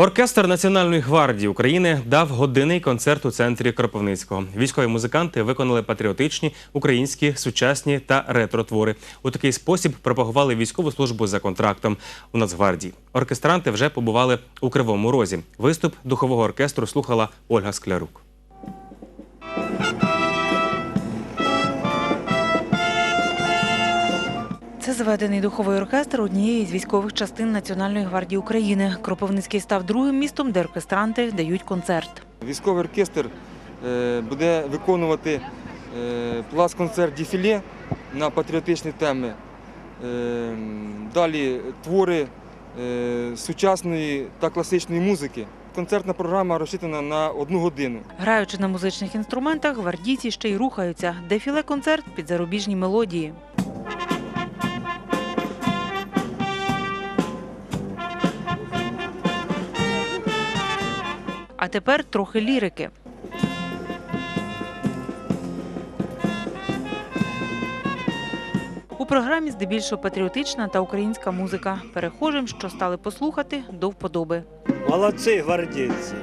Оркестр Національної гвардії України дав годинний концерт у центрі Кропивницького. Військові музиканти виконали патріотичні, українські, сучасні та ретро-твори. У такий спосіб пропагували військову службу за контрактом у Нацгвардії. Оркестранти вже побували у Кривому Розі. Виступ духового оркестру слухала Ольга Склярук. Це зведений духовий оркестр однієї з військових частин Національної гвардії України. Кропивницький став другим містом, де оркестранти дають концерт. Військовий оркестр е, буде виконувати е, плац-концерт дефіле на патріотичні теми. Е, Далі твори сучасної та класичної музики. Концертна програма розчитана на одну годину. Граючи на музичних інструментах, гвардійці ще й рухаються. Дефіле концерт під зарубіжні мелодії. А тепер трохи лірики. У програмі здебільшого патріотична та українська музика. Перехожим, що стали послухати, до вподоби. Молодці гвардійці.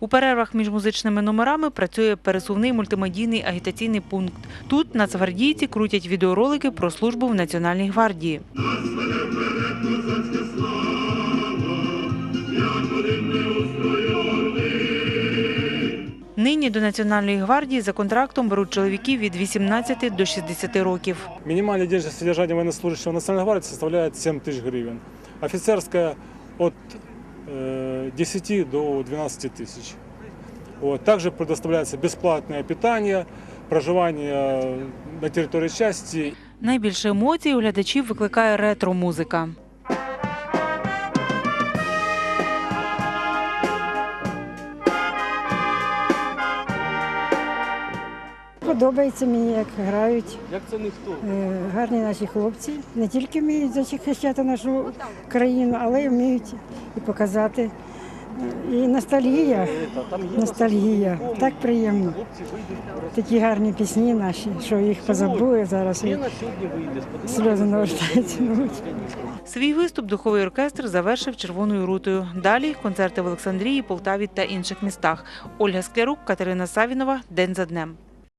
У перервах між музичними номерами працює пересувний мультимедійний агітаційний пункт. Тут нацгвардійці крутять відеоролики про службу в Національній гвардії. Нині до Національної гвардії за контрактом беруть чоловіків від 18 до 60 років. Минимальное денежное содержание военнослужащего Национальной гвардии составляет 7 тысяч гривен. Офицерская от э, 10 до 12 тысяч. Вот. Также предоставляется бесплатное питание, проживание на территории части Найбільше емоцій у глядачів викликає ретро-музика. Подобається мені, як грають. Як це ніхто? Гарні наші хлопці. Не тільки вміють захищати нашу країну, але й вміють і показати. І ностальгія. Ностальгія. Так приємно. Такі гарні пісні наші, що їх позабули зараз. І сльози навертаються. Свій виступ духовий оркестр завершив червоною рутою. Далі концерти в Олександрії, Полтаві та інших містах. Ольга Склярук, Катерина Савінова. День за днем.